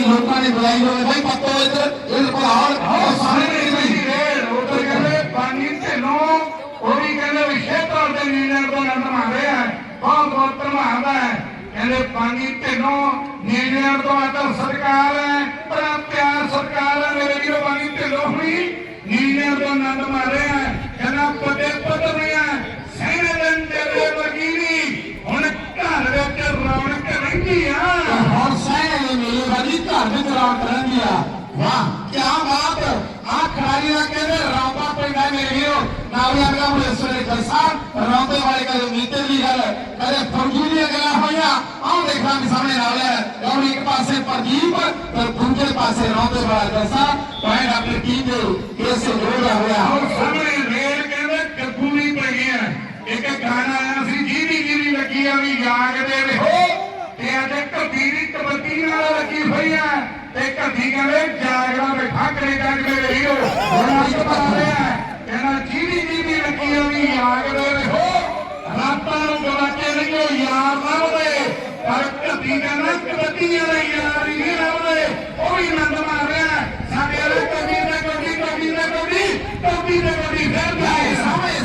ਲੋਕਾਂ ਨੇ ਬੁਲਾਈ ਹੋਵੇ ਬਈ ਪੱਤੋ ਇੱਧਰ ਇਹ ਪਹਾੜ ਉਹ ਸਾਰੇ ਨਹੀਂ ਰੇਲ ਉਧਰ ਕਹਿੰਦੇ ਪਾਣੀ ਢਿੱਲੋਂ ਉਹ ਵੀ ਕਹਿੰਦੇ ਵਿਸ਼ੇ ਤੌਰ ਤੇ ਨੀਂਦਰ ਤੋਂ ਨੰਦ ਮਾਰੇ ਆ ਬਹੁਤ ਬਹੁਤ ਧਰਮਾਉਂਦਾ ਹੈ। ਕਹਿੰਦੇ ਪਾਣੀ ਢਿੱਲੋਂ ਨੀਂਦਰ ਤੋਂ ਆਦਰ ਸਰਕਾਰ ਹੈ ਬੜਾ ਪਿਆਰ ਸਰਕਾਰ ਹੈ ਮੇਰੇ ਵੀਰੋ ਪਾਣੀ ਢਿੱਲੋਂ ਹੁਣੀ ਨੀਂਦਰ ਤੋਂ ਨੰਦ ਮਾਰੇ ਆ ਕਹਿੰਦਾ ਪੱਦੇ ਪੱਦਵੀਆਂ ਸੈਨਨ ਦੇ ਵਕੀਲੀ ਹੁਣ ਘਰ ਵਿੱਚ ਰੌਣਕ ਰਹਿੰਦੀ ਆ ਹੁਣ ਸਹਿਣੇ ਨੇ ਮੇਲੇ ਵਿੱਚ ਰੌਣਕ ਰਹਿੰਦੀ ਆ। ਵਾਹ ਕੀ ਬਾਤ। ਆ ਖਿਡਾਰੀ ਦਾ ਕਹਿੰਦੇ ਰੌਂਪਾ ਪਿੰਡਾ ਮੇਰੇ ਵੀਰੋ। ਨਾਵਿਆ ਦਾ ਇਸ ਵੇਲੇ ਜਲਸਾ ਰੌਂਪੇ ਵਾਲੇ ਕਦੇ ਮੀਤੇ ਦੀ ਗੱਲ ਕਦੇ ਫੌਜੀ ਦੀਆਂ ਗੱਲਾਂ ਹੋਈਆਂ। ਆਹ ਦੇਖਾਂ ਵੀ ਸਾਹਮਣੇ ਨਾਵਿਆ ਔਰ ਇੱਕ ਪਾਸੇ ਪ੍ਰਦੀਪ ਤੇ ਦੂਜੇ ਪਾਸੇ ਰੌਂਪੇ ਵਾਲਾ ਜਲਸਾ ਭਾਈ ਡਾਕਟਰ ਕੀ ਦੇ ਇਸ ਜੋੜਾ ਹੋਇਆ ਔਰ ਸਾਹਮਣੇ ਰੇਲ ਕਹਿੰਦੇ ਗੱਗੂ ਵੀ ਪੈ ਗਿਆ ਇੱਕ ਗਾਣਾ ਆਇਆ ਸੀ ਜੀਵੀ ਜੀਵੀ ਲੱਗੀ ਆ ਵੀ ਜਾਗਦੇ ਰਹੋ ਤੇ ਅੱਜ ਕਬੀ ਦੀ ਕਬੱਡੀ ਨਾਲ ਲੱਗੀ ਹੋਈ ਆ ਤੇ ਕਬੀ ਕਹਿੰਦੇ ਜਾਗਣਾ ਬੈਠਾ ਕਰੇ ਜਾਗਦੇ ਰਹੀਓ ਹੁਣ ਅੱਜ ਪਤਾ ਰਿਹਾ ਕਹਿੰਦਾ ਜੀਵੀ ਜੀਵੀ ਲੱਗੀ ਆ ਜਾਗਦੇ ਰਹੋ ਰਾਤਾਂ ਨੂੰ ਗਵਾਚੇ ਰਹੀਓ ਯਾਰ ਲੱਭਦੇ ਪਰ ਕਬੀ ਕਹਿੰਦਾ ਕਬੱਡੀ ਵਾਲੇ ਯਾਰ ਹੀ ਨਹੀਂ ਲੱਭਦੇ ਉਹ ਵੀ ਨੰਦ ਮਾਰ ਰਿਹਾ ਸਾਡੇ ਵਾਲੇ ਕਬੀ ਦਾ ਕਬੀ ਕਬੀ ਦਾ ਕਬੀ ਕਬੀ ਦਾ ਕਬੀ, ਫਿਰ ਜਾਏ ਸਾਹਮਣੇ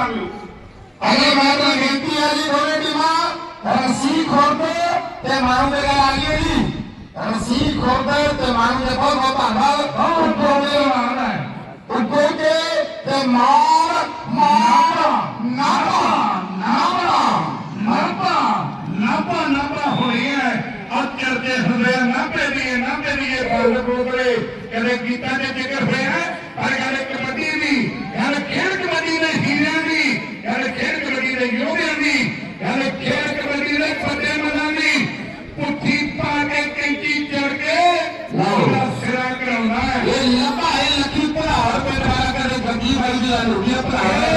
ਜਾਂ ਮਿੱਟੀ ਪਾ ਲਓ ਅਗਲੇ ਮੈਚ ਦੀ ਬੇਨਤੀ ਹੈ ਜੀ ਦੋਵੇਂ ਟੀਮਾਂ ਰਸੀ ਖੋਰਦੇ ਤੇ ਮਾਰੂ ਦੇ ਗੱਲ ਆ ਗਈ ਹੈ ਜੀ ਰਸੀ ਖੋਰਦੇ ਤੇ ਮਾਰੂ ਦੇ ਬਹੁਤ ਬਹੁਤ ਧੰਨਵਾਦ ਬਹੁਤ ਬਹੁਤ ਧੰਨਵਾਦ ਹੈ ਉੱਗੋ ਕੇ ਤੇ ਮਾਰ ਮਾਰ ਨਾਪਾ ਨਾਪਾ ਨਾਪਾ ਨਾਪਾ ਨਾਪਾ ਹੋਈ ਹੈ ਅੱਜ ਚਰਚੇ ਹੁੰਦੇ ਆ ਨਾਪੇ ਦੀ ਨਾਪੇ ਦੀ ਇਹ ਗੱਲ economia para ela.